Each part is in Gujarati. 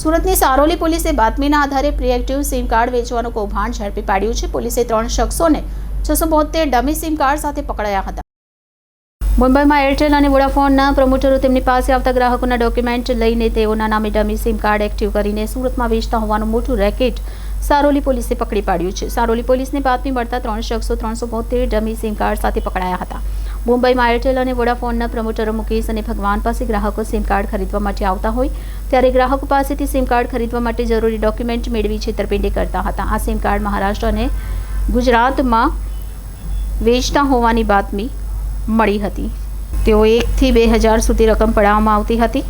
સુરતની સારોલી પોલીસે બાતમીના આધારે પ્રિએક્ટિવ સિમ કાર્ડ વેચવાનું કૌભાંડ ઝડપી પાડ્યું છે. પોલીસે ત્રણ શખ્સોને છસો બોતેર ડમી સિમ કાર્ડ સાથે પકડાયા હતા. મુંબઈમાં એરટેલ અને વોડાફોનના પ્રમોટરો તેમની પાસે આવતા ગ્રાહકોના ડોક્યુમેન્ટ લઈને તેઓના નામે ડમી સિમ કાર્ડ એક્ટિવ કરીને સુરતમાં વેચતા હોવાનું મોટું રેકેટ સારોલી પોલીસે પકડી પાડ્યું છે. સારોલી પોલીસને બાતમી મળતા ત્રણ શખ્સો ત્રણસો બોતેર ડમી સિમ કાર્ડ સાથે પકડાયા હતા. મુંબઈમાં એરટેલ અને વોડાફોનના પ્રમોટરો મુકેશ અને ભગવાન પાસે ગ્રાહકો સિમ કાર્ડ ખરીદવા માટે આવતા હોય, ત્યારે ગ્રાહકો પાસેથી સિમ કાર્ડ ખરીદવા માટે જરૂરી ડોક્યુમેન્ટ મેળવી છેતરપિંડી કરતા હતા. આ સિમ કાર્ડ મહારાષ્ટ્ર અને ગુજરાતમાં વેચતા હોવાની બાતમી મળી હતી. તેઓ એકથી બે હજાર સુધી રકમ પડાવવામાં આવતી હતી.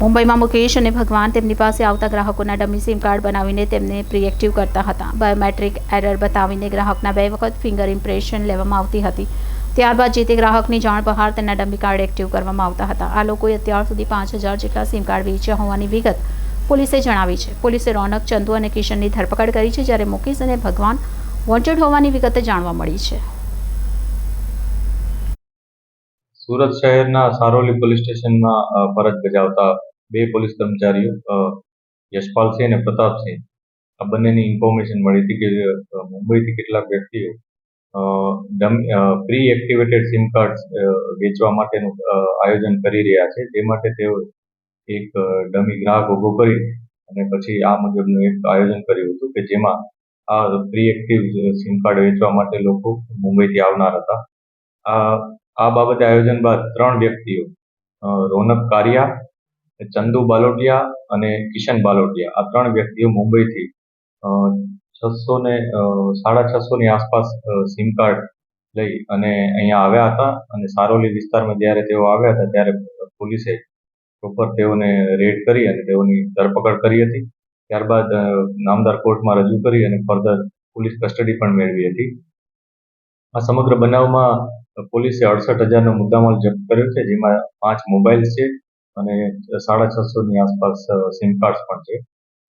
મુંબઈમાં મુકેશ અને ભગવાન તેમની પાસે આવતા ગ્રાહકોના ડમી સિમ કાર્ડ બનાવીને તેમને પ્રિએક્ટિવ કરતા હતા. બાયોમેટ્રિક એરર બતાવીને ગ્રાહકના બે વખત ફિંગર ઇમ્પ્રેશન લેવામાં આવતી હતી. ત્યારબાદ જે તે ગ્રાહકની જાણ બહાર તેના ડમી કાર્ડ એક્ટિવ કરવામાં આવતા હતા. આ લોકોએ અત્યાર સુધી પાંચ હજાર જેટલા સિમ કાર્ડ વેચ્યા હોવાની વિગત પોલીસે જણાવી છે. પોલીસે રોનક, ચંદુ અને કિશનની ધરપકડ કરી છે, જ્યારે મુકેશ અને ભગવાન વોન્ટેડ હોવાની વિગતે જાણવા મળી છે. સુરત શહેરના સારોલી પોલીસ સ્ટેશનમાં ફરજ બજાવતા બે પોલીસ કર્મચારીઓ યશપાલસિંહ અને પ્રતાપસિંહ. આ બંનેની ઇન્ફોર્મેશન મળી હતી કે મુંબઈથી કેટલાક વ્યક્તિઓ પ્રી એક્ટિવેટેડ સિમ કાર્ડ વેચવા માટેનું આયોજન કરી રહ્યા છે. તે માટે તેઓ એક ડમી ગ્રાહક ઊભો કરી અને પછી આ મુજબનું એક આયોજન કર્યું હતું કે જેમાં આ પ્રી એક્ટિવ સિમ કાર્ડ વેચવા માટે લોકો મુંબઈથી આવનાર હતા. આ આ બાબતે આયોજન બાદ ત્રણ વ્યક્તિઓ રોનક કારિયા, ચંદુ બાલોટિયા અને કિશન બાલોટિયા આ ત્રણ વ્યક્તિઓ મુંબઈથી છસો ને સાડા છસો ની આસપાસ સિમ કાર્ડ લઈ અને અહીંયા આવ્યા હતા અને સારોલી વિસ્તારમાં જ્યારે તેઓ આવ્યા હતા ત્યારે પોલીસે પ્રોપર તેઓને રેડ કરી અને તેઓની ધરપકડ કરી હતી. ત્યારબાદ નામદાર કોર્ટમાં રજૂ કરી અને ફર્ધર પોલીસ કસ્ટડી પણ મેળવી હતી. આ સમગ્ર બનાવમાં પોલીસે અડસઠ હજારનો મુદ્દામાલ જપ્ત કર્યો છે, જેમાં પાંચ મોબાઈલ છે અને સાડા છસો ની આસપાસ સિમ કાર્ડ્સ પણ છે.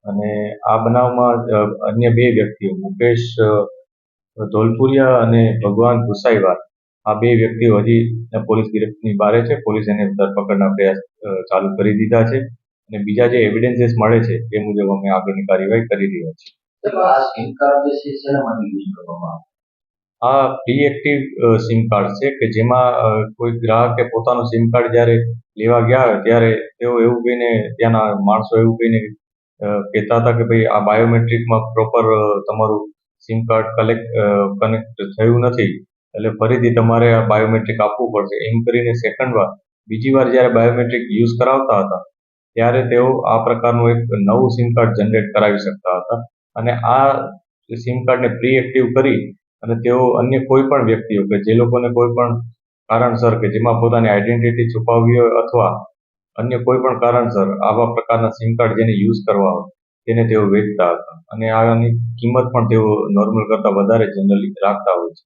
અને આ બનાવમાં અન્ય બે વ્યક્તિઓ મુકેશ ધોલપુરિયા અને ભગવાન ગુસાઈવાર આ બે વ્યક્તિઓ હજી પોલીસ ગિરફ્તની બહાર છે. પોલીસ એને ધરપકડના પ્રયાસ ચાલુ કરી દીધા છે. અને બીજા જે એવિડન્સીસ મળે છે તે મુજબ અમે આગળની કાર્યવાહી કરી રહ્યા છીએ. આ ડીએક્ટિવ સિમ કાર્ડ છે કે જેમાં કોઈ ગ્રાહકે પોતાનું સિમ કાર્ડ જ્યારે લેવા ગયા ત્યારે તેઓ એવું કહીને ત્યાંના માણસો એવું કહીને કહેતા હતા કે ભાઈ આ બાયોમેટ્રિકમાં પ્રોપર તમારું સિમ કાર્ડ કલેક્ટ કનેક્ટ થયું નથી. એટલે ફરીથી તમારે આ બાયોમેટ્રિક આપવું પડશે. એમ કરીને સેકન્ડ વાર, બીજી વાર જ્યારે બાયોમેટ્રિક યુઝ કરાવતા હતા, ત્યારે તેઓ આ પ્રકારનું એક નવું સિમ કાર્ડ જનરેટ કરાવી શકતા હતા. અને આ સિમ કાર્ડને પ્રી એક્ટિવ કરી અને તેઓ અન્ય કોઈ પણ વ્યક્તિઓ કે જે લોકોને કોઈ પણ કારણસર કે જેમાં પોતાની આઈડેન્ટિટી છુપાવવી હોય અથવા અન્ય કોઈ પણ કારણસર આવા પ્રકારના સિમ કાર્ડ જેને યુઝ કરવા હોય, તેને તેઓ વેચતા હતા. અને આની કિંમત પણ તેઓ નોર્મલ કરતાં વધારે જનરલી રાખતા હોય છે.